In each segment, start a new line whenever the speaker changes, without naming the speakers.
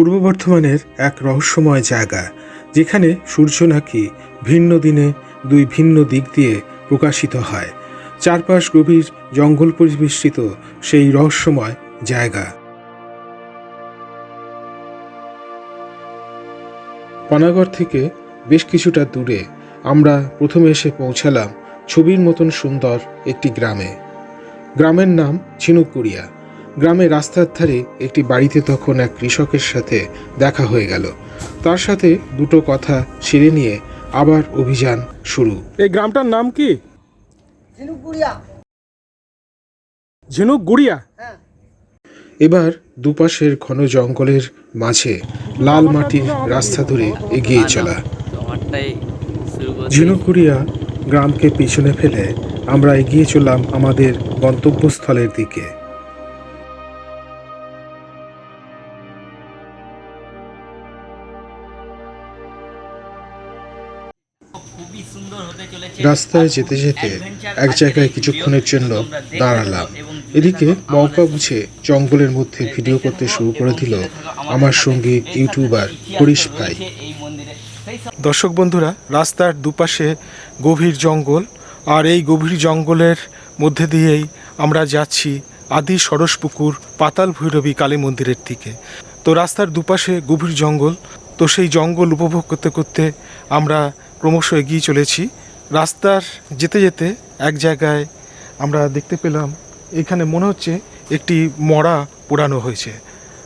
পূর্ব বর্ধমানের এক রহস্যময় জায়গা, যেখানে সূর্য নাকি ভিন্ন দিনে দুই ভিন্ন দিক দিয়ে প্রকাশিত হয়। চারপাশ গভীর জঙ্গল পরিবেষ্টিত সেই রহস্যময় জায়গা। পানাগড় থেকে বেশ কিছুটা দূরে আমরা প্রথমে এসে পৌঁছালাম ছবির মতন সুন্দর একটি গ্রামে। গ্রামের নাম ঝিনুকুড়িয়া গ্রামে রাস্তার ধারে একটি বাড়িতে তখন এক কৃষকের সাথে দেখা হয়ে গেল। তার সাথে দুটো কথা সেরে নিয়ে আবার অভিযান শুরু। এই গ্রামটার নাম কি?
ঝিনুকগুড়িয়া
ঝিনুক গুড়িয়া?
হ্যাঁ।
এবার দুপাশের ঘন জঙ্গলের মাঝে লাল মাটির রাস্তা ধরে এগিয়ে চলা। ঝিনুকুড়িয়া গ্রামকে পিছনে ফেলে আমরা এগিয়ে চললাম আমাদের গন্তব্যস্থলের দিকে। রাস্তায় যেতে যেতে এক জায়গায় কিছুক্ষণের জন্য দাঁড়ালাম। এদিকে মৌকা বুঝে জঙ্গলের মধ্যে ভিডিও করতে শুরু করে দিল আমার সঙ্গে ইউটিউবার হরিশ ভাই। দর্শক বন্ধুরা, রাস্তার দুপাশে গভীর জঙ্গল আর এই গভীর জঙ্গলের মধ্যে দিয়েই আমরা যাচ্ছি আদি সরসপুকুর পাতাল ভৈরবী কালী মন্দিরের দিকে। তো রাস্তার দুপাশে গভীর জঙ্গল, তো সেই জঙ্গল উপভোগ করতে করতে আমরা ক্রমশ এগিয়ে চলেছি। রাস্তার যেতে যেতে এক জায়গায় আমরা দেখতে পেলাম, এখানে মনে হচ্ছে একটি মরা পোড়ানো হয়েছে।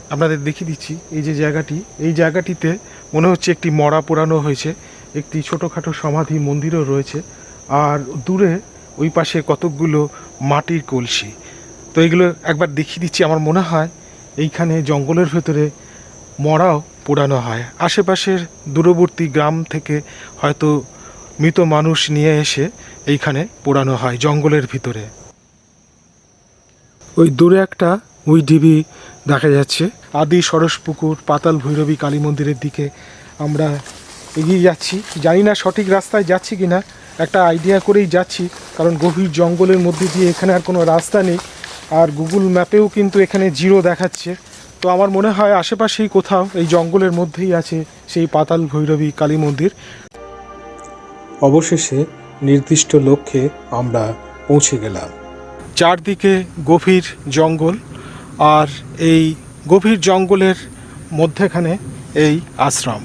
আপনাদের দেখিয়ে দিচ্ছি এই যে জায়গাটি। এই জায়গাটিতে মনে হচ্ছে একটি মরা পোড়ানো হয়েছে। একটি ছোটোখাটো সমাধি মন্দিরও রয়েছে। আর দূরে ওই পাশে কতকগুলো মাটির কলসি। তো এগুলো একবার দেখিয়ে দিচ্ছি। আমার মনে হয় এইখানে জঙ্গলের ভেতরে মরাও পোড়ানো হয়। আশেপাশের দূরবর্তী গ্রাম থেকে হয়তো মৃত মানুষ নিয়ে এসে এইখানে পোড়ানো হয় জঙ্গলের ভিতরে। ওই দূরে একটা উই ডিবি দেখা যাচ্ছে। আদি সরসপুকুর, পাতাল ভৈরবী, কালী মন্দিরের দিকে আমরা এগিয়ে যাচ্ছি। জানি না সঠিক রাস্তায় যাচ্ছি কি না একটা আইডিয়া করেই যাচ্ছি, কারণ গভীর জঙ্গলের মধ্যে দিয়ে এখানে আর কোনো রাস্তা নেই, আর গুগল ম্যাপেও কিন্তু এখানে জিরো দেখাচ্ছে। তো আমার মনে হয় আশেপাশেই কোথাও এই জঙ্গলের মধ্যেই আছে সেই পাতাল ভৈরবী, কালী মন্দির। অবশেষে নির্দিষ্ট লক্ষ্যে আমরা পৌঁছে গেলাম। চারদিকে গভীর জঙ্গল আর এই গভীর জঙ্গলের মধ্যেখানে এই আশ্রম।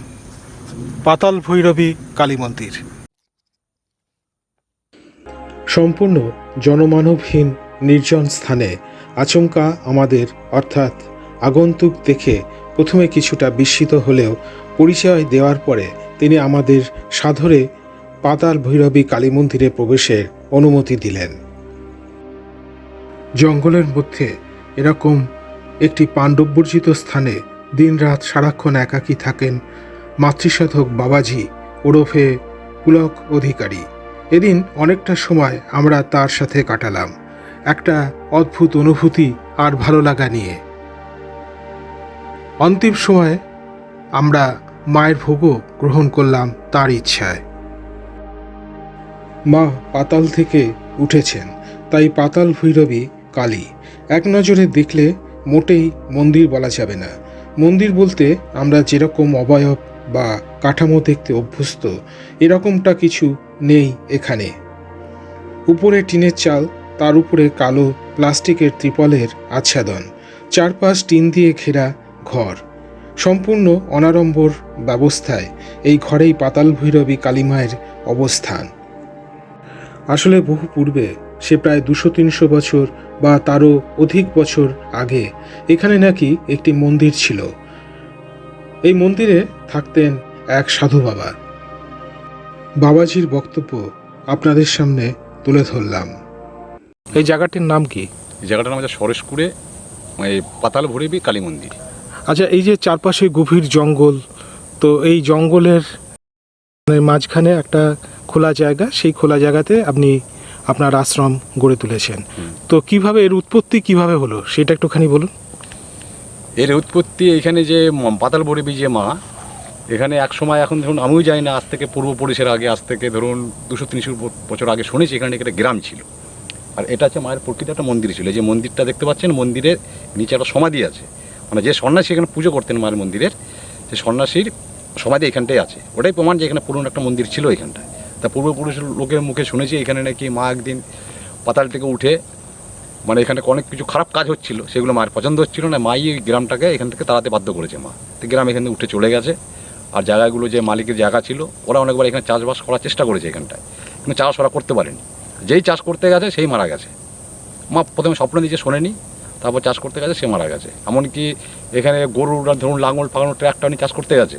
পাতাল ভৈরবী কালী মন্দির। সম্পূর্ণ জনমানবহীন নির্জন স্থানে আচমকা আমাদের অর্থাৎ আগন্তুক দেখে প্রথমে কিছুটা বিস্মিত হলেও পরিচয় দেওয়ার পরে তিনি আমাদের সাদরে পাতাল ভৈরবী কালী মন্দিরে প্রবেশের অনুমতি দিলেন। জঙ্গলের মধ্যে এরকম একটি পাণ্ডববর্জিত স্থানে দিনরাত সারাক্ষণ একাকী থাকেন মাতৃসাধক বাবাজি ওরফে পুলক অধিকারী। এদিন অনেকটা সময় আমরা তার সাথে কাটালাম। একটা অদ্ভুত অনুভূতি আর ভালো লাগা নিয়ে। অন্তিম সময়ে আমরা মায়ের ভোগও গ্রহণ করলাম তার ইচ্ছায়। মা পাতাল থেকে উঠেছেন, তাই পাতাল ভৈরবী কালী। এক নজরে দেখলে মোটেই মন্দির বলা যাবে না। মন্দির বলতে আমরা যেরকম অবয়ব বা কাঠামো দেখতে অভ্যস্ত, এরকমটা কিছু নেই এখানে। উপরে টিনের চাল, তার উপরে কালো প্লাস্টিকের ত্রিপলের আচ্ছাদন, চারপাশ টিন দিয়ে ঘেরা ঘর। সম্পূর্ণ অনাড়ম্বর ব্যবস্থায় এই ঘরেই পাতাল ভৈরবী কালীমায়ের অবস্থান। আসলে বহু পূর্বে সে প্রায় দুশো তিনশো বছর বা তারও অধিক বছর আগে এখানে নাকি একটি মন্দির ছিল। এই মন্দিরে থাকতেন এক সাধু বাবা। বাবাজির বক্তব্য আপনাদের সামনে তুলে ধরলাম। এই জায়গাটির নাম কি?
জায়গাটার নাম হচ্ছে সরেশপুরে মানে পাতাল ভৈরবী কালী মন্দির।
আচ্ছা এই যে চারপাশে গভীর জঙ্গল তো এই জঙ্গলের মাঝখানে একটা খোলা জায়গা সেই খোলা জায়গাতে আপনি আপনার আশ্রম গড়ে তুলেছেন। তো কীভাবে এর উৎপত্তি কীভাবে হলো? সেটা একটুখানি বলুন।
এর উৎপত্তি এখানে যে পাতাল ভৈরবী যে মা এখানে এক সময় এখন ধরুন আমিও যাই না আজ থেকে পূর্বপুরুষের আগে আজ থেকে ধরুন দুশো তিনশো বছর আগে শুনেছি এখানে একটা গ্রাম ছিল। আর এটা হচ্ছে মায়ের প্রকৃত একটা মন্দির ছিল। যে মন্দিরটা দেখতে পাচ্ছেন মন্দিরের নিচে একটা সমাধি আছে। মানে যে সন্ন্যাসী এখানে পুজো করতেন মায়ের মন্দিরের সে সন্ন্যাসীর সমাধি এখানটাই আছে। ওটাই প্রমাণ যে এখানে পুরনো একটা মন্দির ছিল এখানটায়। তা পূর্বপুরুষের লোকের মুখে শুনেছি এখানে নাকি মা একদিন পাতাল থেকে উঠে মানে এখানে অনেক কিছু খারাপ কাজ হচ্ছিল, সেগুলো মায়ের পছন্দ হচ্ছিল না, মাই এই গ্রামটাকে এখান থেকে তাড়াতে বাধ্য করেছে মা। তো গ্রাম এখান উঠে চলে গেছে। আর জায়গাগুলো যে মালিকের জায়গা ছিল, ওরা অনেকবার এখানে চাষবাস করার চেষ্টা করেছে এখানটায়। কিন্তু চাষ ওরা করতে পারেনি। যেই চাষ করতে গেছে, সেই মারা গেছে। মা প্রথমে স্বপ্ন দিয়েছে শোনেনি, তারপর চাষ করতে গেছে, সে মারা গেছে। এমনকি এখানে গরুরা ধরুন, লাঙল, ফাঙল ট্র্যাক্টর নিয়ে চাষ করতে গেছে।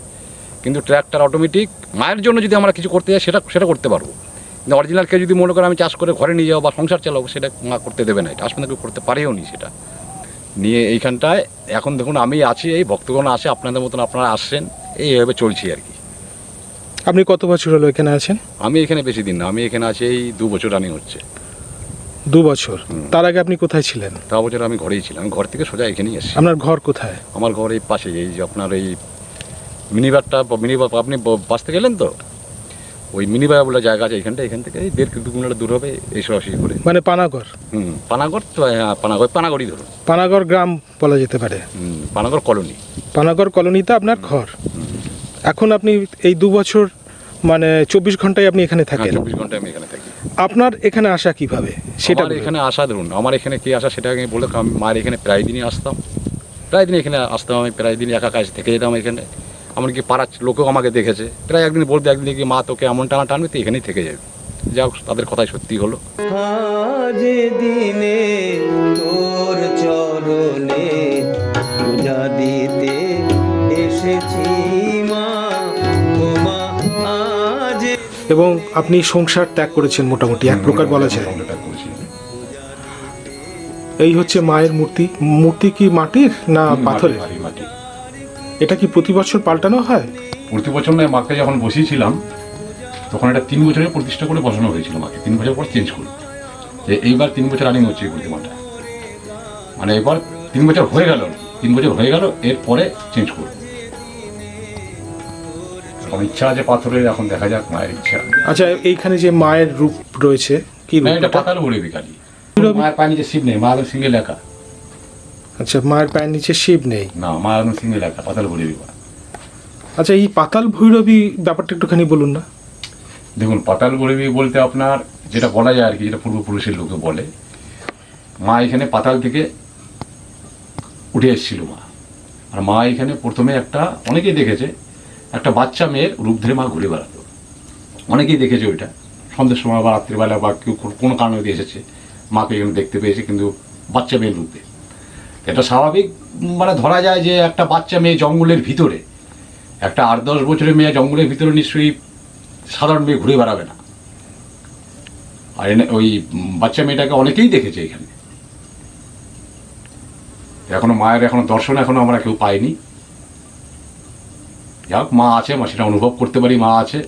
কিন্তু ট্র্যাক্টর অটোমেটিক মায়ের জন্য যদি আমরা কিছু করতে যাই সেটা সেটা করতে পারব। কিন্তু অরিজিনাল কেউ যদি মনে করে আমি চাষ করে ঘরে নিয়ে যাব বা সংসার চালাবো সেটা মা করতে দেবে না। এটা আসলে কেউ করতে পারেও নি সেটা। নিয়ে এইখানটায় এখন দেখুন আমি আছি এই ভক্তগণ আসে আপনাদের মতন আপনারা আসছেন এইভাবে চলছি আর কি।
আপনি কত বছর হলো এখানে আছেন?
আমি এখানে বেশি দিন না আমি এখানে আছি এই দু বছর রানিং হচ্ছে।
দু বছর? তার আগে আপনি কোথায় ছিলেন?
তা বছর আমি ঘরেই ছিলাম আমি ঘর থেকে সোজা এখানেই এসেছি
আপনার ঘর কোথায়?
আমার ঘর এই পাশে এই যে আপনার এই মিনিবারটা মিনিবার আপনি ব- বাসতে গেলেন তো? ওই মিনিবার বলে জায়গা আছে এখানটা এখান থেকে এই দেড় দু কিলোমিটার দূর হবে এই সরাসরি করে।
মানে পানাগড়?
হুম পানাগড় তো হ্যাঁ পানাগড় পানাগড়ই ধরুন।
পানাগড় গ্রাম বলা যেতে পারে।
হুম, পানাগড় কলোনি।
পানাগড় কলোনিতে আপনার ঘর। এখন আপনি এই দু বছর মানে চব্বিশ ঘন্টায় আপনি এখানে
হ্যাঁ
থাকেন।
চব্বিশ ঘণ্টা আমি এখানে থাকি।
আপনার এখানে আসা কীভাবে? সেটা
এখানে আসা ধরুন আমার এখানে কি আসা সেটা আমি বলে আমি মায়ের এখানে প্রায় দিনই আসতাম। প্রায় দিন এখানে আসতাম আমি প্রায় দিন একা কাজ থেকে যেতাম এখানে। এমনকি পাড়ার লোকেও আমাকে দেখেছে? প্রায় একদিন বলতে একদিন কি মা তোকে এমন টানা টানবে তো এখানেই থেকে যাবে। যা হোক, তাদের কথাই সত্যি হলো।
দিনে তোর চরণে পূজা দিতে এসেছি মা। ও
এবং আপনি সংসার ত্যাগ করেছেন মোটামুটি এক প্রকার বলা যায়। এই হচ্ছে মায়ের মূর্তি। মূর্তি কি মাটির না পাথরের?
মাটি।
এটা কি প্রতি বছর পাল্টানো হয়?
প্রতি বছর নয় মাকে যখন বসিয়েছিলাম তখন এটা তিন বছরে প্রতিষ্ঠা করে বসানো হয়েছিল মাকে। তিন বছর পর চেঞ্জ করে যে এইবার তিন বছর রানিং হচ্ছে এই প্রতিমাটা। মানে এবার তিন বছর হয়ে গেল তিন বছর হয়ে গেল এরপরে চেঞ্জ করব। এখন ইচ্ছা আছে পাথরের এখন দেখা যাক মায়ের ইচ্ছা।
আচ্ছা এইখানে যে মায়ের রূপ রয়েছে কি
এটা? পাতাল বলে বিকালি মায়ের পায়ে যে শিব নেই মা আদম সিংহে লেখা।
আচ্ছা মায়ের পায়ের নিচে শিব নেই?
না মা আদম সিংহে লেখা পাতাল বিকা
আচ্ছা এই পাতাল ভৈরবী ব্যাপারটা একটুখানি বলুন না।
দেখুন পাতাল গরিবি বলতে আপনার যেটা বলা যায় আর কি যেটা পূর্বপুরুষের লোকে বলে মা এখানে পাতাল থেকে উঠে এসেছিল মা। আর মা এখানে প্রথমে একটা অনেকেই দেখেছে একটা বাচ্চা মেয়ের রূপ ধরে মা ঘুরে বেড়াতো। অনেকেই দেখেছে ওইটা। সন্ধ্যের সময় বা রাত্রিবেলা বা কেউ কোনো- কোনো কারণে এসেছে মাকে এখানে দেখতে পেয়েছে কিন্তু বাচ্চা মেয়ের রূপে এটা স্বাভাবিক মানে ধরা যায় যে একটা বাচ্চা মেয়ে জঙ্গলের ভিতরে, একটা আট দশ বছরের মেয়ে জঙ্গলের ভিতরে নিশ্চয়ই সাধারণ মেয়ে ঘুরে বেড়াবে না। আর ওই বাচ্চা মেয়েটাকে অনেকেই দেখেছে এখানে। এখনও মায়ের এখনও দর্শন এখনও আমরা কেউ পাইনি। যাক, মা আছে মা সেটা অনুভব করতে পারি, মা আছে।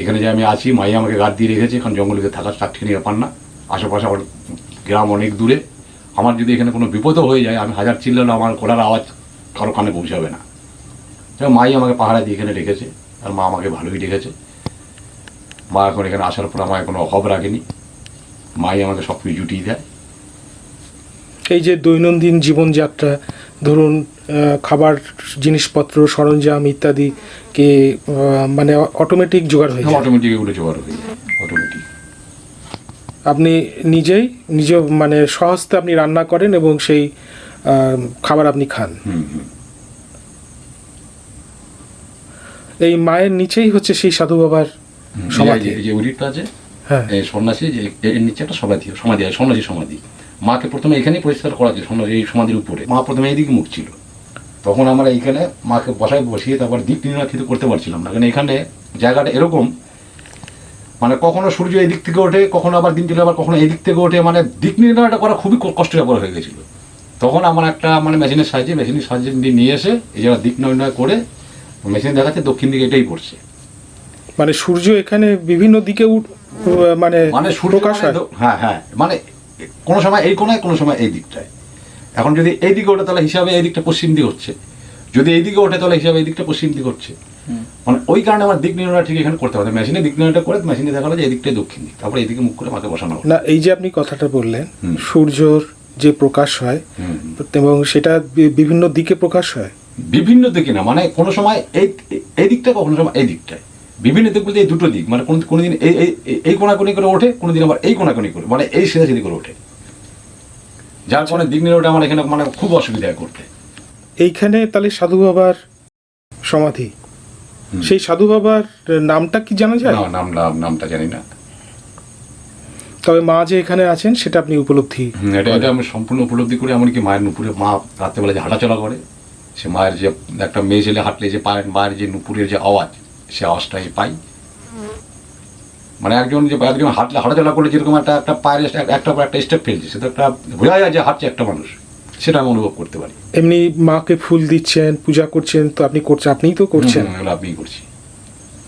এখানে যে আমি আছি, মাই আমাকে গাদ দিয়ে রেখেছে, এখন জঙ্গলে থাকার চারটিখানি ব্যাপার না। আশেপাশে আমার গ্রাম অনেক দূরে। আমার যদি এখানে কোনো বিপদও হয়ে যায় আমি হাজার চিল্লালে আমার গলার আওয়াজ কারও কানে পৌঁছাবে না। মাই আমাকে পাহারা দিয়ে এখানে রেখেছে আর মা আমাকে ভালোই রেখেছে মা এখন এখানে আসার পর আমার কোনো অভাব রাখেনি। মাই আমাকে সব কিছু জুটিয়ে দেয়।
এই যে দৈনন্দিন জীবনযাত্রা ধরুন খাবার জিনিসপত্র সরঞ্জাম ইত্যাদি কে মানে অটোমেটিক জোগাড় হয়ে যায়।
অটোমেটিক এগুলো জোগাড় হয়ে যায়।
আপনি নিজেই নিজে মানে সহজতে আপনি রান্না করেন এবং সেই খাবার আপনি খান। এই মায়ের নিচেই হচ্ছে সেই সাধু বাবার সমাধি।
যে- এই আছে
হ্যাঁ।
সন্ন্যাসী যে এর নিচে একটা সমাধি সমাধি আছে সন্ন্যাসী সমাধি। মাকে প্রথমে এখানেই পরিষ্কার করা আছে সন্ন্যাসী এই সমাধির উপরে। মা প্রথমে এইদিকে মুখ ছিল। তখন আমরা এইখানে মাকে বসায় বসিয়ে তারপর দিক নির্ণয় করতে পারছিলাম না। কারণ এখানে জায়গাটা এরকম মানে কখনো সূর্য এই দিক থেকে ওঠে কখনো আবার দিন চলে আবার কখনো এই দিক থেকে ওঠে মানে দিক নির্ণয়টা করা খুবই ক- কষ্টের ব্যাপার হয়ে গেছিল। তখন আমার একটা মানে মেশিনের সাহায্যে মেশিনের সাহায্যে নিয়ে এসে এই জায়গা দিক নির্ণয় করে মেশিন দেখাচ্ছে দক্ষিণ দিকে এটাই পড়ছে।
মানে সূর্য এখানে বিভিন্ন দিকে উঠ- মানে
মানে সূর্য
প্রকাশ
মানে
হয়
হ্যাঁ হ্যাঁ মানে কোনো সময় এই কোনায় কোনো সময় এই দিকটায়। এখন যদি এই দিকে ওঠে তাহলে হিসাবে এই দিকটা পশ্চিম দিক হচ্ছে। যদি এই দিকে ওঠে তাহলে হিসাবে এই দিকটা পশ্চিম দিক হচ্ছে। মানে ওই কারণে আমার দিক নির্ণয় ঠিক এখানে করতে হবে মেশিনে দিক নির্ণয়টা করে মেশিনে দেখা হলো যে এই দিকটাই দক্ষিণ দিক। তারপরে এইদিকে মুখ করে মাকে বসানো
না এই যে আপনি কথাটা বললেন সূর্যর যে প্রকাশ হয় এবং সেটা বিভিন্ন দিকে প্রকাশ হয়?
বিভিন্ন দিকে না মানে কোনো সময় এই এই দিকটা কখনো সময় এই দিকটায়। বিভিন্ন দিক বলতে এই দুটো দিক মানে কোনো কোনোদিন এই এই কোনাকুনি করে ওঠে কোনোদিন আবার এই কোনাকুনি করে মানে এই সিধাসিধি করে ওঠে। যার কারণে দিক ওঠে আমার এখানে মানে খুব অসুবিধা করতে।
এইখানে তাহলে সাধু বাবার সমাধি? সেই সাধু বাবার নামটা কি জানা যায়?
না নাম নাম নামটা জানি না।
তবে মা যে এখানে আছেন সেটা আপনি উপলব্ধি
এটা এটা আমি সম্পূর্ণ উপলব্ধি করি এমনকি মায়ের নুপুরে মা রাত্রেবেলা যে হাঁটাচলা করে সে মায়ের যে একটা মেয়ে ছেলে হাঁটলে যে পায়ের মায়ের যে নুপুরের যে আওয়াজ সে আওয়াজটাই পাই। মানে একজন যে একজন হাঁটলে হাঁটাচলা করলে যেরকম একটা একটা পায়ের একটা- একটা একটা স্টেপ ফেলছে সেটা একটা বোঝা যায় যে হাঁটছে একটা মানুষ। সেটা আমি অনুভব করতে পারি।
এমনি মাকে ফুল দিচ্ছেন পূজা করছেন তো আপনি করছেন আপনিই তো করছেন?
এগুলো আমিই করছি।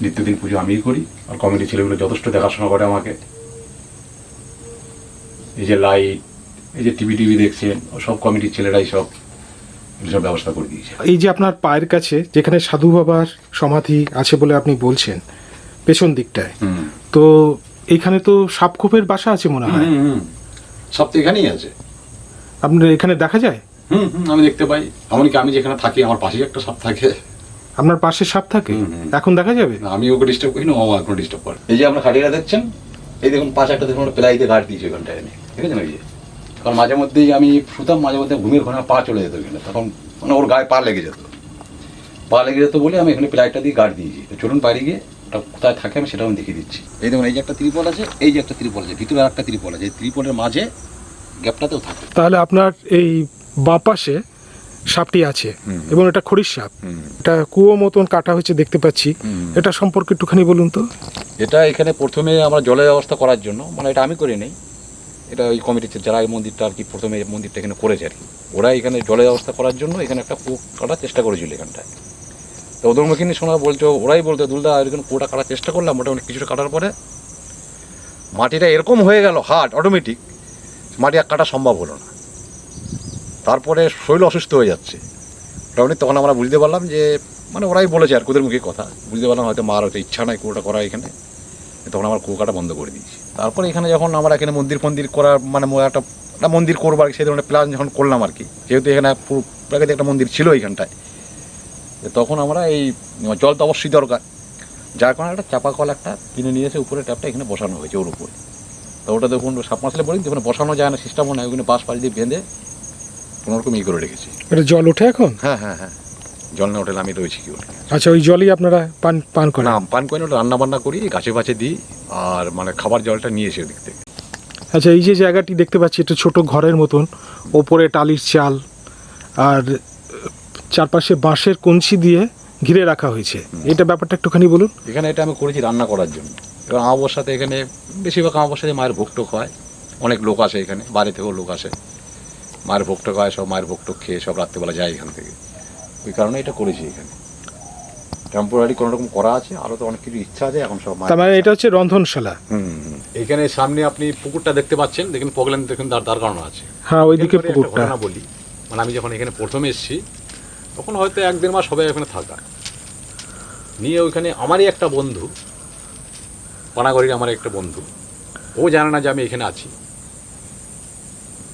নিত্যদিন পুজো আমিই করি আর কমিটি ছেলেগুলো যথেষ্ট দেখাশোনা করে আমাকে। এই যে লাইট এই যে টিভি টিভি দেখছেন ও সব কমিটির ছেলেরাই সব সব ব্যবস্থা করে দিয়েছে।
এই যে আপনার পায়ের কাছে যেখানে সাধু বাবার সমাধি আছে বলে আপনি বলছেন পেছন দিকটায় তো এখানে তো সাপখোপের বাসা আছে মনে হয়।
সব তো এখানেই আছে।
আপনার এখানে দেখা যায়?
হুম হুম আমি দেখতে পাই। এমনকি আমি যেখানে থাকি আমার পাশেই একটা সাপ থাকে।
আপনার পাশে সাপ থাকে। এখন দেখা যাবে?
আমি ওকে ডিস্টার্ব করি না ও আমার কোনো ডিস্টার্ব করে এই যে আমরা খাটিরা দেখছেন এই দেখুন পাশে একটা দেখুন প্লাইতে ঘাট দিয়েছে ওখানটায় এনে। ঠিক আছে না এই যে? কারণ মাঝে মধ্যেই আমি শুতাম মাঝে মধ্যে ঘুমের ঘরে পা চলে যেত এখানে তখন মানে ওর গায়ে পা লেগে যেত। পা লেগে যেত বলে আমি এখানে প্লাইটটা দিয়ে গার্ড দিয়েছি। তো চলুন বাইরে গিয়ে ওটা কোথায় থাকে আমি সেটা আমি দেখিয়ে দিচ্ছি। এই দেখুন এই যে একটা ত্রিপল আছে এই যে একটা ত্রিপল আছে ভিতরে আর একটা ত্রিপল আছে। এই ত্রিপলের মাঝে গ্যাপটাতেও থাকে
তাহলে আপনার এই বাঁ পাশে সাপটি আছে এবং এটা খড়ির সাপ। এটা কুয়ো মতন কাটা হয়েছে দেখতে পাচ্ছি। এটা সম্পর্কে একটুখানি বলুন তো।
এটা এখানে প্রথমে আমরা জলের ব্যবস্থা করার জন্য মানে এটা আমি করি নেই এটা ওই কমিটিতে যারা এই মন্দিরটা আর কি প্রথমে মন্দিরটা এখানে করেছে আর কি। ওরা এখানে জলের ব্যবস্থা করার জন্য এখানে একটা কূপ কাটার চেষ্টা করেছিল এখানটায়। তো ওদের মুখে শোনা বলছো ওরাই বলতো দুলদা এখানে কুয়োটা কাটার চেষ্টা করলাম মোটামুটি কিছুটা কাটার পরে মাটিটা এরকম হয়ে গেল হার্ড অটোমেটিক মাটি আর কাটা সম্ভব হলো না। তারপরে শরীর অসুস্থ হয়ে যাচ্ছে। মোটামুটি তখন আমরা বুঝতে পারলাম যে মানে ওরাই বলেছে আর কোদের মুখে কথা। বুঝতে পারলাম হয়তো মার হয়তো ইচ্ছা নাই কুয়োটা করা এখানে। তখন আমার কুয়োকাটা বন্ধ করে দিয়েছি। তারপরে এখানে যখন আমরা এখানে মন্দির ফন্দির করার মানে একটা একটা মন্দির করব আর কি, সেই ধরনের প্ল্যান যখন করলাম আর কি যেহেতু এখানে প্রাকৃতিক একটা মন্দির ছিল এইখানটায় তখন আমরা এই জল তো অবশ্যই দরকার। যার কারণে একটা চাপা কল একটা কিনে নিয়ে এসে উপরে ট্যাপটা এখানে বসানো হয়েছে ওর উপরে। তো ওটা দেখুন সাপ মাসলে বলি ওখানে বসানো যায় না সিস্টেমও নাই ওখানে বাঁশ পাশ দিয়ে বেঁধে কোনোরকম ইয়ে করে রেখেছি।
এটা জল ওঠে এখন?
হ্যাঁ হ্যাঁ হ্যাঁ। জল না হোটেল আমি রয়েছি কি ওটা
আচ্ছা ওই জলই আপনারা পান পান করেন?
না পান করে ওটা রান্না বান্না করি গাছে ফাছে দিই আর মানে খাবার জলটা নিয়ে এসে ওদিক থেকে।
আচ্ছা এই যে জায়গাটি দেখতে পাচ্ছি এটা ছোট ঘরের মতন ওপরে টালির চাল আর চারপাশে বাঁশের কঞ্চি দিয়ে ঘিরে রাখা হয়েছে। এটা ব্যাপারটা একটুখানি বলুন।
এখানে এটা আমি করেছি রান্না করার জন্য। এবার আমার সাথে এখানে বেশিরভাগ আমার সাথে মায়ের ভোগ টোক হয়। অনেক লোক আসে এখানে বাইরে থেকেও লোক আসে। মায়ের ভোগ টোক হয় সব মায়ের ভোগ টোক খেয়ে সব রাত্রেবেলা যায় এখান থেকে। ওই কারণে এটা করেছি এখানে। টেম্পোরারি কোনো রকম করা আছে আরও তো অনেক কিছু ইচ্ছা আছে এখন সব
তার মানে এটা হচ্ছে রন্ধনশালা।
হুম। এখানে সামনে আপনি পুকুরটা দেখতে পাচ্ছেন দেখুন পগলেন দেখুন দাঁড় দাঁড় করানো আছে।
হ্যাঁ ওইদিকে পুকুরটা।
ঘটনা বলি। মানে আমি যখন এখানে প্রথমে এসেছি তখন হয়তো এক দেড় মাস সবাই ওখানে থাকা। নিয়ে ওইখানে আমারই একটা বন্ধু পানাগড়ির আমার একটা বন্ধু। ও জানে না যে আমি এখানে আছি।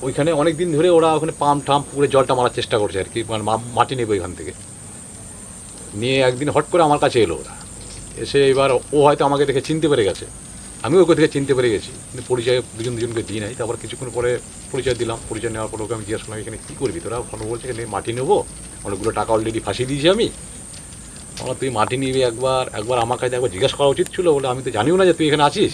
ওইখানে অনেক দিন ধরে ওরা ওখানে পাম্প টাম্প পুকুরে জলটা মারার চেষ্টা করছে আর কি মানে মাটি নেবে ওইখান থেকে। নিয়ে একদিন হট করে আমার কাছে এলো ওরা। এসে এবার ও হয়তো আমাকে দেখে চিনতে পেরে গেছে। আমি ওকে থেকে চিনতে পেরে গেছি। কিন্তু পরিচয় দুজন দুজনকে দিই নাই। তারপর কিছুক্ষণ পরে পরিচয় দিলাম। পরিচয় নেওয়ার পর ওকে আমি জিজ্ঞাসা করলাম, এখানে কী করবি তোরা? ফোন বলছে, এখানে মাটি নেব। অনেকগুলো টাকা অলরেডি ফাঁসিয়ে দিয়েছি আমি। আমার তুই মাটি নিবি একবার একবার আমার কাছে একবার জিজ্ঞেস করা উচিত ছিল বলে আমি তো জানিও না যে তুই এখানে আছিস।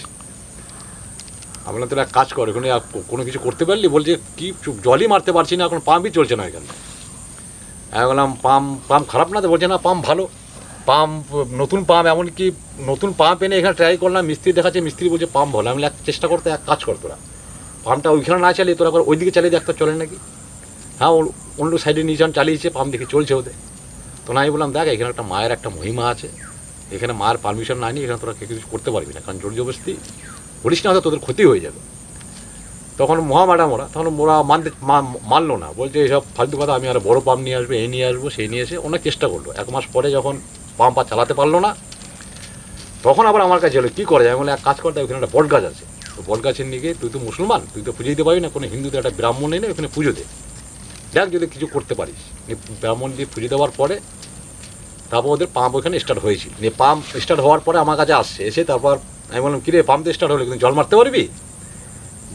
আমি বললাম তোরা এক কাজ কর, এখানে কোনো কিছু করতে পারলি? বলছে কি জলই মারতে পারছি না, এখন পাম্পই চলছে না এখানে। আমি বললাম, পাম্প পাম্প খারাপ না তো? বলছে, না, পাম্প ভালো। পাম্প, নতুন পাম্প, এমনকি নতুন পাম্প এনে এখানে ট্রাই করলাম, মিস্ত্রি দেখাচ্ছে, মিস্ত্রি বলছে, পাম্প ভালো। আমি এক চেষ্টা করতে এক কাজ কর তোরা। পাম্পটা ওইখানে না চালিয়ে তোরা আবার ওইদিকে চালিয়ে দেখ তো, চলে নাকি? হ্যাঁ অন্য সাইডে নিয়ে চালিয়েছে, পাম্প দেখে চলছে ওদের। তো না, আমি বললাম, দেখ, এখানে একটা মায়ের একটা মহিমা আছে। এখানে মায়ের পারমিশন না নিয়ে এখানে তোরা কিছু করতে পারবি না। কারণ জোর জবরদস্তি বলিস না হয়তো তোদের ক্ষতি হয়ে যাবে। তখন মহা ম্যাডাম ওরা, তখন ওরা মানতে মানলো না। বলছে এইসব ফালতু কথা, আমি আর বড় পাম্প নিয়ে আসব এই নিয়ে আসব সেই নিয়ে এসে অনেক চেষ্টা করল। এক মাস পরে যখন পাম্প আর চালাতে পারল না, তখন আবার আমার কাছে এলো, কী করে যায়? বলে এক কাজ করতে ওখানে একটা বট গাছ আছে। তো বট গাছের নিকে তুই তো মুসলমান, তুই তো পুজো দিতে পারবি না, কোনো হিন্দুতে একটা ব্রাহ্মণ এনে ওখানে পুজো দে। দেখ, যদি কিছু করতে পারিস। ব্রাহ্মণ দিয়ে পুজো দেওয়ার পরে তারপর ওদের পাম্প ওখানে স্টার্ট হয়েছিল। নিয়ে পাম্প স্টার্ট হওয়ার পরে আমার কাছে আসছে, এসে তারপর আমি বললাম, কিরে পাম্প তো স্টার্ট হলো কিন্তু জল মারতে পারবি?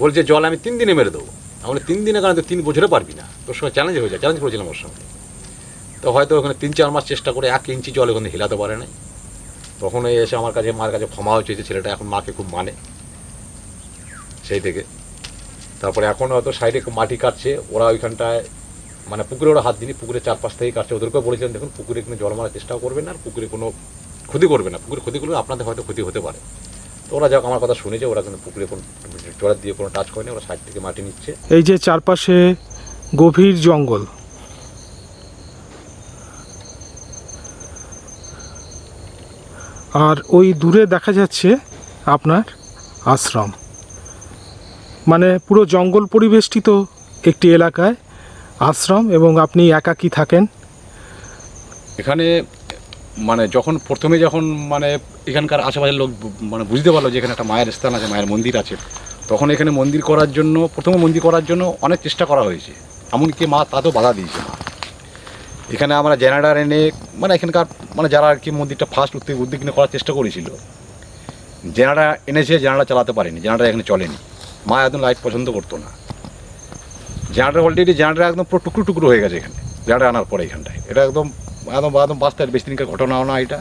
বলছে, জল আমি তিন দিনে মেরে দেবো। আমি তিন দিনে কারণ তুই তিন বছরে পারবি না? তোর সঙ্গে চ্যালেঞ্জ হয়ে যায় চ্যালেঞ্জ করেছিলাম ওর সঙ্গে। তো হয়তো ওখানে তিন চার মাস চেষ্টা করে এক ইঞ্চি জল ওখানে হিলাতে পারে নাই। তখন এসে আমার কাছে, মার কাছে ক্ষমা হয়েছে যে ছেলেটা এখন মাকে খুব মানে। সেই থেকে। তারপরে এখন হয়তো সাইডে মাটি কাটছে, ওরা ওইখানটায় মানে পুকুরে ওরা হাত দিনি পুকুরে চারপাশ থেকে কাটছে। ওদেরকেও বলেছিলেন দেখুন, পুকুরে কোনো জল মারার চেষ্টাও করবেন না আর পুকুরে কোনো ক্ষতি করবে না। পুকুরে ক্ষতি করলে আপনাদের হয়তো ক্ষতি হতে পারে। তো ওরা যাক, আমার কথা শুনেছে ওরা কিন্তু পুকুরে কোনো জলের দিয়ে কোনো টাচ করেনি ওরা সাইড থেকে মাটি নিচ্ছে।
এই যে চারপাশে গভীর জঙ্গল। আর ওই দূরে দেখা যাচ্ছে আপনার আশ্রম। মানে পুরো জঙ্গল পরিবেষ্টিত একটি এলাকায় আশ্রম এবং আপনি একাকী থাকেন?
এখানে মানে যখন প্রথমে যখন মানে এখানকার আশেপাশের লোক মানে বুঝতে পারল যে এখানে একটা মায়ের স্থান আছে, মায়ের মন্দির আছে, তখন এখানে মন্দির করার জন্য, প্রথমে মন্দির করার জন্য অনেক চেষ্টা করা হয়েছে। এমনকি মা তাতেও বাধা দিয়েছে মা। এখানে আমরা জেনারেটার এনে মানে এখানকার মানে যারা আর কি মন্দিরটা ফার্স্ট উদ্যোগ উদ্বিগ্ন করার চেষ্টা করেছিল, জেনারেটার এনেছে, জেনারেটার চালাতে পারেনি, জেনারেটার এখানে চলেনি। মা একদম লাইট পছন্দ করতো না। জেনারেটার অলরেডি জেনারেটার একদম পুরো টুকরো টুকরো হয়ে গেছে এখানে। জেনারেটার আনার পরে এখানটায়। এটা একদম একদম একদম বাস্তার বেশি দিনকার ঘটনাও না এটা।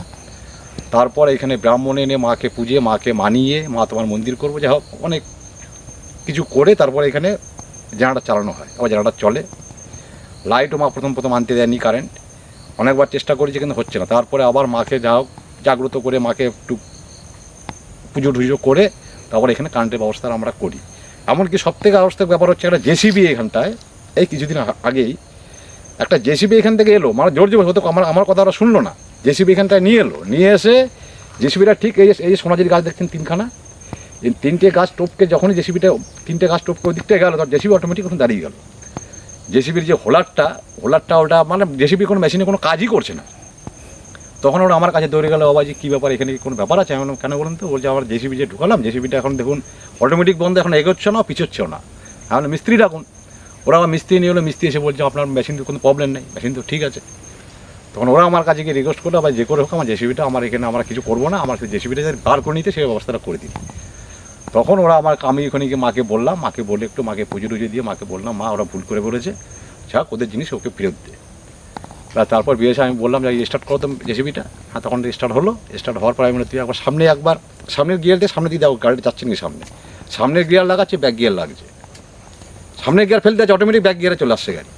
তারপর এখানে ব্রাহ্মণ এনে মাকে পুজে, মাকে মানিয়ে, মা তোমার মন্দির করব, যা হোক, অনেক কিছু করে তারপরে এখানে জেনারেটার চালানো হয়। আবার জেনারেটার চলে। লাইটও মা প্রথম প্রথম আনতে দেয়নি কারেন্ট অনেকবার চেষ্টা করেছে কিন্তু হচ্ছে না। তারপরে আবার মাকে যা হোক, জাগ্রত করে মাকে একটু পুজো টুজো করে তারপর এখানে কারেন্টের ব্যবস্থা আমরা করি। এমনকি সব থেকে আবশ্যক ব্যাপার হচ্ছে একটা জেসিবি এখানটায়। এই কিছুদিন আগেই একটা জেসিবি এখান থেকে এলো। মানে জোর জোর হতো আমার আমার কথা ওরা শুনলো না। জেসিবি এখানটায় নিয়ে এলো। নিয়ে এসে জেসিবিটা ঠিক এই এই সোনাজির গাছ দেখছেন তিনখানা। এই তিনটে গাছ টপকে যখনই জেসিবিটা তিনটে গাছ টোপকে ওই দিকটা গেল, তখন জেসিবি অটোমেটিক ওখানে দাঁড়িয়ে গেল। জেসিবির যে হোলারটা হোলারটা ওটা মানে জেসিবি কোনো মেশিনে কোনো কাজই করছে না। তখন ওরা আমার কাছে দৌড়ে গেল বাবা যে কী ব্যাপার? এখানে কোনো ব্যাপার আছে? আমি কেন বলুন তো? বলছে, আমার জেসিবি যে ঢুকালাম জেসিবিটা এখন দেখুন অটোমেটিক বন্ধ, এখন এগোচ্ছে না, পিছোচ্ছেও না। আমি মিস্ত্রি ডাকুন। ওরা আবার মিস্ত্রি নিয়ে হলো মিস্ত্রি এসে বলছে, আপনার মেশিন তো কোনো প্রবলেম নেই মেশিন তো ঠিক আছে। তখন ওরা আমার কাছে গিয়ে রিকোয়েস্ট করল বা যে করে হোক, আমার জেসিবিটা আমার এখানে আমরা কিছু করব না, আমার জেসিবিটা যাতে বার করে নিতে, সেই ব্যবস্থাটা করে দিন। তখন ওরা আমার, আমি ওখানে গিয়ে মাকে বললাম, মাকে বলে একটু, মাকে পুজো টুজো দিয়ে মাকে বললাম, মা, ওরা ভুল করে বলেছে, যাক, ওদের জিনিস ওকে ফেরত দে। তা তারপর বিয়ে আমি বললাম যে স্টার্ট করো তো জেসিবিটা হ্যাঁ তখন স্টার্ট হলো। স্টার্ট হওয়ার পর আমি বললাম, তুই একবার সামনে একবার সামনের গিয়ার দিয়ে সামনে দিয়ে দেখো গাড়িটা যাচ্ছে নাকি সামনে? সামনের গিয়ার লাগাচ্ছে ব্যাক গিয়ার লাগছে। সামনের গিয়ার ফেলতে যাচ্ছে অটোমেটিক ব্যাক গিয়ারে চলে আসছে গাড়ি।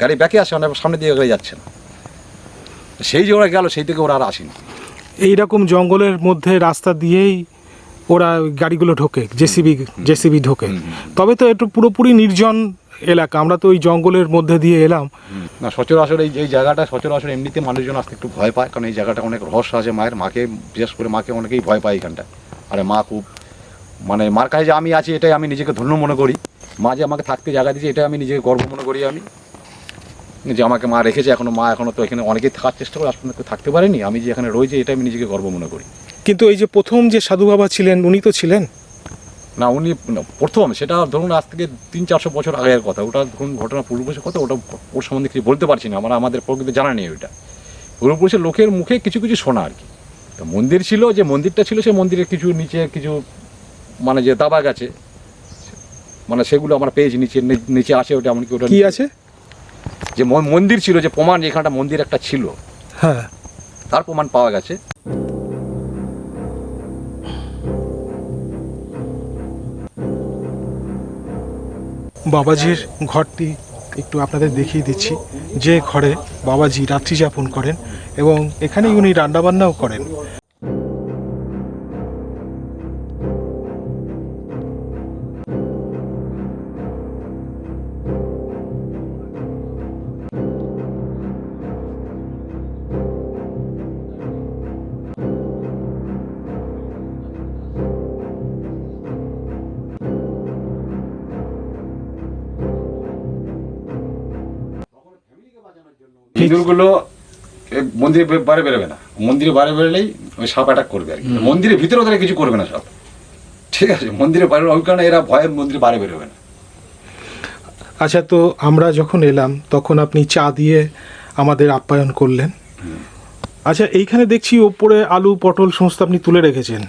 গাড়ি ব্যাকে আসে অনেক সামনে দিয়ে গাড়ি যাচ্ছে না। সেই যে ওরা গেল সেই থেকে ওরা আর আসেনি।
এই রকম জঙ্গলের মধ্যে রাস্তা দিয়েই ওরা গাড়িগুলো ঢোকে জেসিবি জেসিবি ঢোকে। তবে তো একটু পুরোপুরি নির্জন এলাকা। আমরা তো ওই জঙ্গলের মধ্যে দিয়ে এলাম।
না সচরাচর এই এই জায়গাটা সচরাচর এমনিতে মানুষজন আসতে একটু ভয় পায় কারণ এই জায়গাটা অনেক রহস্য আছে মায়ের। মাকে বিশেষ করে মাকে অনেকেই ভয় পায় এখানটা। আরে মা খুব মানে মার কাছে যে আমি আছি এটাই আমি নিজেকে ধন্য মনে করি। মা যে আমাকে থাকতে জায়গা দিয়েছে এটাই আমি নিজেকে গর্ব মনে করি আমি। যে আমাকে মা রেখেছে এখনও মা এখনও তো এখানে অনেকেই থাকার চেষ্টা করে আসলে থাকতে পারেনি। আমি যে এখানে রয়েছে এটা আমি নিজেকে গর্ব মনে করি।
কিন্তু এই যে প্রথম যে সাধু বাবা ছিলেন উনি তো ছিলেন।
না উনি প্রথম সেটা ধরুন আজ থেকে তিন চারশো বছর আগের কথা। ওটা ধরুন ঘটনা পূর্বপুরুষের কথা ওটা ওর সম্বন্ধে কিছু বলতে পারছি না। আমরা আমাদের প্রকৃতি জানা নেই ওইটা। পূর্বপুরুষের লোকের মুখে কিছু কিছু শোনা আর কি। তো মন্দির ছিল যে মন্দিরটা ছিল সে মন্দিরের কিছু নিচে কিছু মানে যে দাবা গেছে মানে সেগুলো আমরা পেয়েছি নিচে নিচে আছে ওটা এমনকি ওটা
কি আছে?
যে মন্দির ছিল যে প্রমাণ যে এখানটা মন্দির একটা ছিল।
হ্যাঁ।
তার প্রমাণ পাওয়া গেছে।
বাবাজির ঘরটি একটু আপনাদের দেখিয়ে দিচ্ছি। যে ঘরে বাবাজি রাত্রি যাপন করেন এবং এখানেই উনি রান্নাবান্নাও করেন।
ইঁদুরগুলো মন্দিরে বারে বেরোবে না। মন্দিরে বারে বেরোলেই ওই সাপ অ্যাটাক করবে আর কি। মন্দিরের ভিতরে ওদের কিছু করবে না সাপ। ঠিক আছে মন্দিরে বাইরে ওই কারণে এরা ভয়ে মন্দিরে বাইরে বেরোবে না।
আচ্ছা তো আমরা যখন এলাম তখন আপনি চা দিয়ে আমাদের আপ্যায়ন করলেন। আচ্ছা এইখানে দেখছি ওপরে আলু পটল সমস্ত আপনি তুলে রেখেছেন।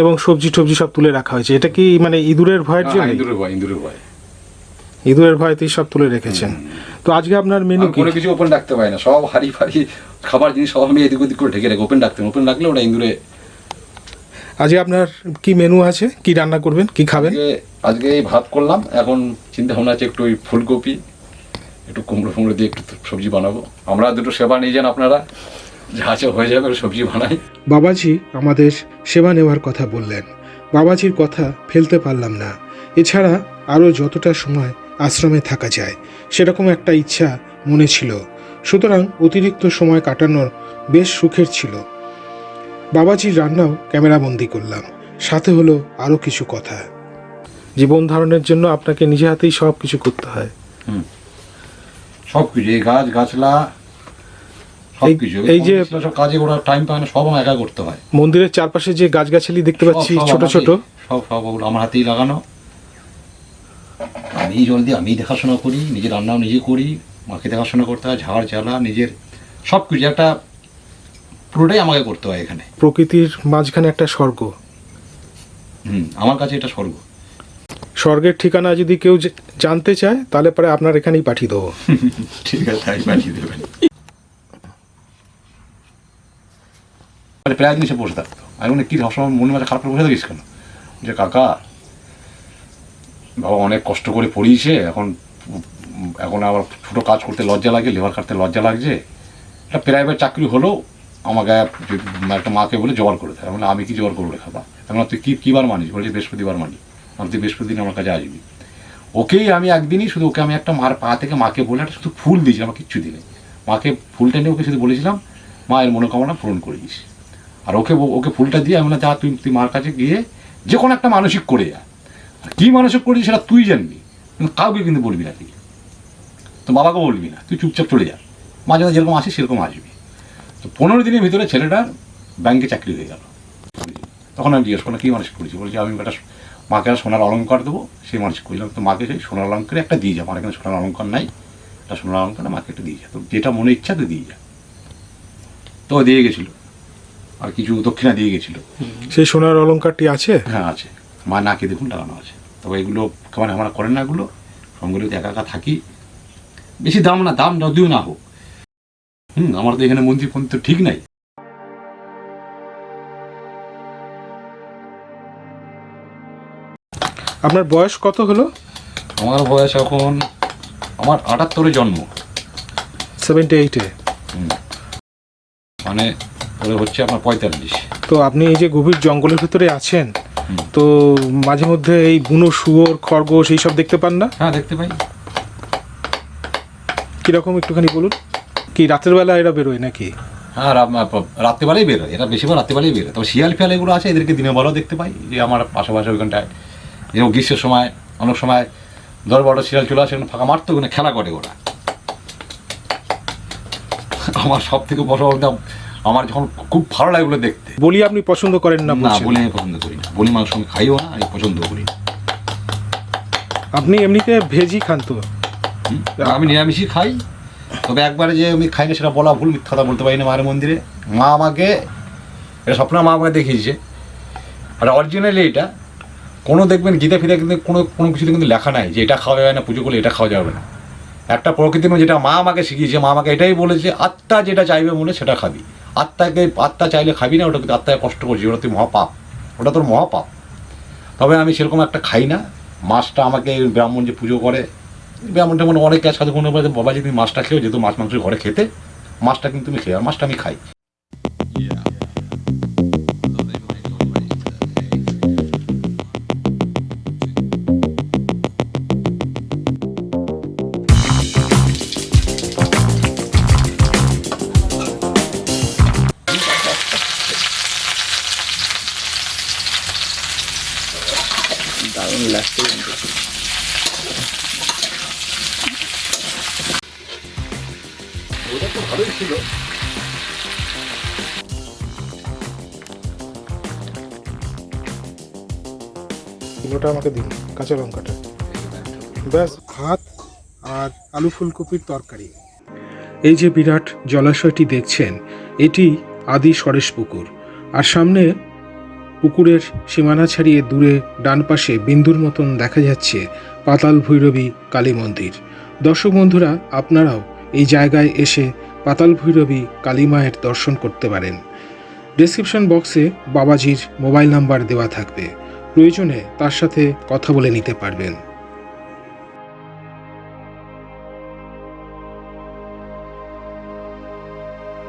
এবং সবজি টবজি সব তুলে রাখা হয়েছে। এটা কি মানে ইঁদুরের ভয়ের জন্য
ইন্দুরের ভয় ইঁদুরের ভয়।
ইঁদুরের ভয়তেই সব তুলে রেখেছেন। তো আজকে আপনার মেনু কি?
কোনো কিছু ওপেন রাখতে পারি না। সব হাড়ি ফাড়ি খাবার জিনিস সব আমি এদিক ওদিক করে ঢেকে রাখি। ওপেন রাখতে ওপেন রাখলে ওটা ইন্দুরে
আজকে আপনার কি মেনু আছে? কি রান্না করবেন? কি খাবেন?
আজকে এই ভাত করলাম। এখন চিন্তা ভাবনা আছে একটু ওই ফুলকপি একটু কুমড়ো ফুমড়ো দিয়ে একটু সবজি বানাবো। আমরা দুটো সেবা নিয়ে যান আপনারা। যা আছে হয়ে যাবে সবজি বানাই।
বাবাজি আমাদের সেবা নেওয়ার কথা বললেন। বাবাজির কথা ফেলতে পারলাম না। এছাড়া আরও যতটা সময় আশ্রমে থাকা যায়। সেরকম একটা ইচ্ছা মনে ছিল। সুতরাং অতিরিক্ত সময় কাটানোর বেশ সুখের ছিল। বাবাজির রান্নাও ক্যামেরাবন্দি করলাম। সাথে হলো আরও কিছু কথা। জীবন ধারণের জন্য আপনাকে নিজে হাতেই সব কিছু করতে হয়।
সব কিছু এই গাছ গাছলা সব
এই-
কিছু
এই যে-
কাজে ওরা টাইম পায় না সব আমার একা করতে হয়।
মন্দিরের চারপাশে যে গাছগাছালি দেখতে পাচ্ছি ছোট ছোট।
সব সব আমার হাতেই লাগানো। আমি জল দিয়ে আমি দেখাশোনা করি নিজের রান্নাও নিজে করি মাকে দেখাশোনা করতে হয় ঝাড় জ্বালা নিজের সব কিছু একটা পুরোটাই আমাকে করতে হয় এখানে।
প্রকৃতির মাঝখানে একটা স্বর্গ।
হুম আমার কাছে এটা স্বর্গ।
স্বর্গের ঠিকানা যদি কেউ জানতে চায় তাহলে পরে আপনার এখানেই পাঠিয়ে দেবো।
ঠিক আছে তাই পাঠিয়ে দেবেন। প্রায় দিন সে বসে থাকতো। আমি মনে কী সবসময় মনে মাঝে খারাপ করে বসে থাকিস কেন? যে কাকা বাবা অনেক কষ্ট করে পড়িয়েছে, এখন এখন আবার ছোটো কাজ করতে লজ্জা লাগে লেবার কাটতে লজ্জা লাগছে। একটা প্রাইভেট চাকরি হলেও আমাকে একটা মাকে বলে জোগাড় করে দেয়। আমি আমি কি জোগাড় করব খাবা? তখন তুই কী কী বার মানিস? বলছি বৃহস্পতিবার মানি। আমি তুই বৃহস্পতি দিন আমার কাছে আসবি। ওকেই আমি একদিনই শুধু, ওকে আমি একটা মার পা থেকে মাকে বলে একটা শুধু ফুল দিয়েছিলাম আমার কিচ্ছু দিলে। মাকে ফুলটা নিয়ে ওকে শুধু বলেছিলাম মা এর মনোকামনা পূরণ করে দিস। আর ওকে ওকে ফুলটা দিয়ে আমি বললাম, যা, তুই তুই মার কাছে গিয়ে যে কোনো একটা মানসিক করে যা কী মানসিক করেছিস সেটা তুই জানবি কিন্তু কাউকে কিন্তু বলবি না তুই। তো বাবাকে বলবি না তুই চুপচাপ চলে যা। মাঝে মাঝে যেরকম আসিস সেরকম আসবি। তো পনেরো দিনের ভিতরে ছেলেটার ব্যাংকে চাকরি হয়ে গেল। তখন আমি জিজ্ঞেস করলাম কী মানসিক করেছি বলছি আমি একটা মাকে একটা সোনার অলঙ্কার দেবো। সেই মানসিক করলাম তো মাকে সেই সোনার অলঙ্কারে একটা দিয়ে যা আমার এখানে সোনার অলঙ্কার নাই। একটা সোনার অলঙ্কার মাকে একটা দিয়ে যা তো যেটা মনে ইচ্ছা তো দিয়ে যা। তো দিয়ে গেছিল। আর কিছু দক্ষিণা দিয়ে গেছিল।
সেই সোনার অলংকারটি আছে?
হ্যাঁ আছে। মা নাকে দেখুন লাগানো আছে। তবে এগুলো কেমন আমরা করেন না এগুলো সঙ্গগুলোতে একা একা থাকি। বেশি দাম না দাম যদিও না হোক। হুম আমার তো এখানে মন্দির ফন্দির তো ঠিক নাই।
আপনার বয়স কত হলো?
আমার বয়স এখন আমার আটাত্তরে জন্ম।
সেভেন্টি এইটে
মানে হচ্ছে আপনার পঁয়তাল্লিশ।
তো আপনি এই যে গভীর জঙ্গলের ভিতরে আছেন। তো মাঝে মধ্যে এই বুনো শুয়োর খরগোশ এইসব দেখতে পান না?
হ্যাঁ দেখতে পাই।
কীরকম একটুখানি বলুন? কি রাতের বেলা এরা বেরোয় নাকি?
হ্যাঁ রাত্রিবেলাই বেরোয়। এরা বেশিরভাগ রাত্রিবেলাই বেরোয়। তবে শিয়াল ফিয়াল এগুলো আছে এদেরকে দিনের বেলাও দেখতে পাই। যে আমার পাশাপাশি ওইখানটায় যেমন গ্রীষ্মের সময় অনেক সময় দশ বারোটা শিয়াল চলে আসে ফাঁকা মারতো ওখানে খেলা করে ওরা। আমার সব থেকে বড় আমার যখন খুব ভালো লাগে ওগুলো দেখতে।
বলি আপনি পছন্দ করেন না
না। বলে আমি পছন্দ করি না। বলি মাংস আমি খাইও না আমি পছন্দ করি না।
আপনি এমনিতে ভেজই খান তো।
আমি নিরামিষই খাই। তবে একবারে যে আমি খাই না সেটা বলা ভুল মিথ্যা কথা বলতে পারি না মায়ের মন্দিরে। মা আমাকে এটা স্বপ্ন মা আমাকে দেখিয়েছে। আর অরিজিনালি এটা কোনো দেখবেন গীতা ফিতা কিন্তু কোনো কোনো কিছুতে কিন্তু লেখা নাই যে এটা খাওয়া যাবে না পুজো করলে এটা খাওয়া যাবে না। একটা প্রকৃতির মধ্যে যেটা মা আমাকে শিখিয়েছে মা আমাকে এটাই বলেছে আত্মা যেটা চাইবে মনে সেটা খাবি। আত্মাকে, আত্মা চাইলে খাবি না ওটা আত্মায় কষ্ট করছি, ওটা তুই মহাপাপ, ওটা তোর মহাপাপ। তবে আমি সেরকম একটা খাই না। মাছটা আমাকে ব্রাহ্মণ যে পুজো করে ব্রাহ্মণটা মানে অনেক কাজ সাথে কোনো বাবা যদি মাছটা খেয়েও যেহেতু মাছ মাংস ঘরে খেতে, মাছটা কিন্তু তুমি খেয়ে, আর মাছটা আমি খাই। ওটা তো ভালোই ছিল।
দিন আমাকে দিন কাঁচা লঙ্কাটা। ব্যাস ভাত আর আলু ফুলকপির তরকারি। এই যে বিরাট জলাশয়টি দেখছেন এটি আদি সরেশ পুকুর। আর সামনে পুকুরের সীমানা ছাড়িয়ে দূরে ডান পাশে বিন্দুর মতন দেখা যাচ্ছে পাতাল ভৈরবী কালী মন্দির। দর্শক বন্ধুরা আপনারাও এই জায়গায় এসে পাতাল ভৈরবী কালী মায়ের দর্শন করতে পারেন। ডেসক্রিপশন বক্সে বাবাজির মোবাইল নাম্বার দেওয়া থাকবে। প্রয়োজনে তার সাথে কথা বলে নিতে পারবেন।